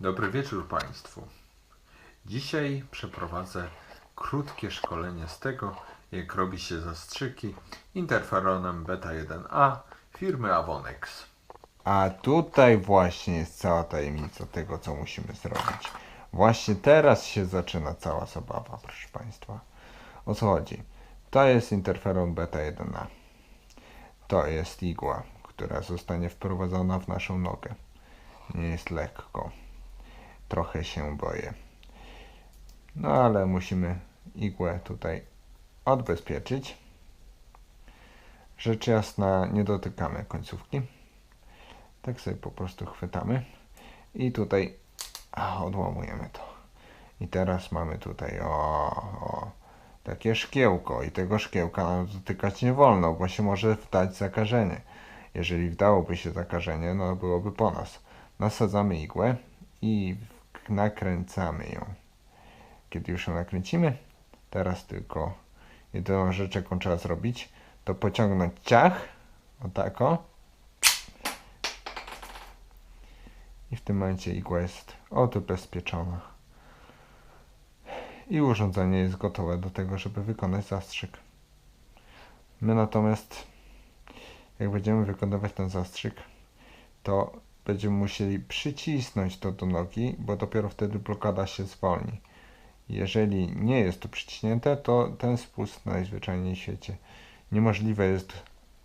Dobry wieczór Państwu. Dzisiaj przeprowadzę krótkie szkolenie z tego, jak robi się zastrzyki interferonem beta 1A firmy Avonex. A tutaj właśnie jest cała tajemnica tego, co musimy zrobić. Właśnie teraz się zaczyna cała zabawa, proszę Państwa. O co chodzi? To jest interferon beta 1A. To jest igła, która zostanie wprowadzona w naszą nogę. Nie jest lekko. Trochę się boję. No ale musimy igłę tutaj odbezpieczyć. Rzecz jasna, nie dotykamy końcówki. Tak sobie po prostu chwytamy i tutaj a, odłamujemy to. I teraz mamy tutaj o, o takie szkiełko i tego szkiełka nam dotykać nie wolno, bo się może wdać zakażenie. Jeżeli wdałoby się zakażenie, no byłoby po nas. Nasadzamy igłę i nakręcamy ją. Kiedy już ją nakręcimy, teraz tylko jedyną rzecz, jaką trzeba zrobić, to pociągnąć ciach, o tako, i w tym momencie igła jest odbezpieczona. I urządzenie jest gotowe do tego, żeby wykonać zastrzyk. My natomiast, jak będziemy wykonywać ten zastrzyk, to będziemy musieli przycisnąć to do nogi, bo dopiero wtedy blokada się zwolni. Jeżeli nie jest to przyciśnięte, to ten spust najzwyczajniej w świecie niemożliwe jest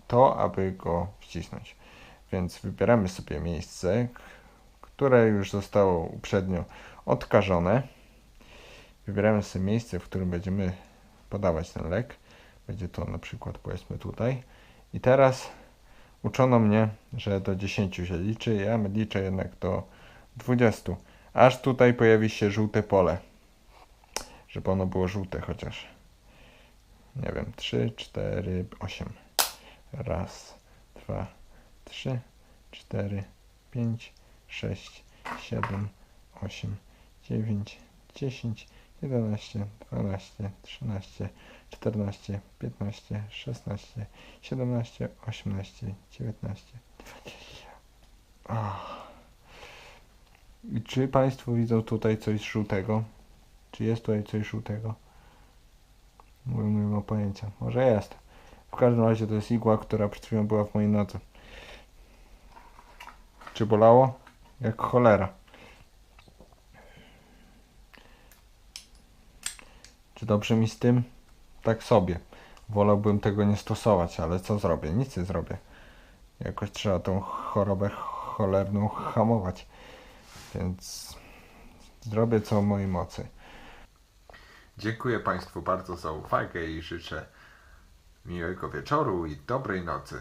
to, aby go wcisnąć. Więc wybieramy sobie miejsce, które już zostało uprzednio odkażone. Wybieramy sobie miejsce, w którym będziemy podawać ten lek. Będzie to na przykład powiedzmy tutaj. I teraz uczono mnie, że do 10 się liczy, ja liczę jednak do 20. Aż tutaj pojawi się żółte pole. Żeby ono było żółte chociaż. Nie wiem, 3, 4, 8. Raz, dwa, trzy, cztery, pięć, 6, 7, 8, 9, 10, 11, 12, 13, 14, 15, 16, 17, 18, 19, 20. Ach. I czy Państwo widzą tutaj coś żółtego? Czy jest tutaj coś żółtego? Mówię, nie mam pojęcia. Może jest. W każdym razie to jest igła, która przed chwilą była w mojej nodze. Czy bolało? Jak cholera. Czy dobrze mi z tym? Tak sobie. Wolałbym tego nie stosować, ale co zrobię? Nic nie zrobię. Jakoś trzeba tą chorobę cholerną hamować. Więc zrobię co w mojej mocy. Dziękuję Państwu bardzo za uwagę i życzę miłego wieczoru i dobrej nocy.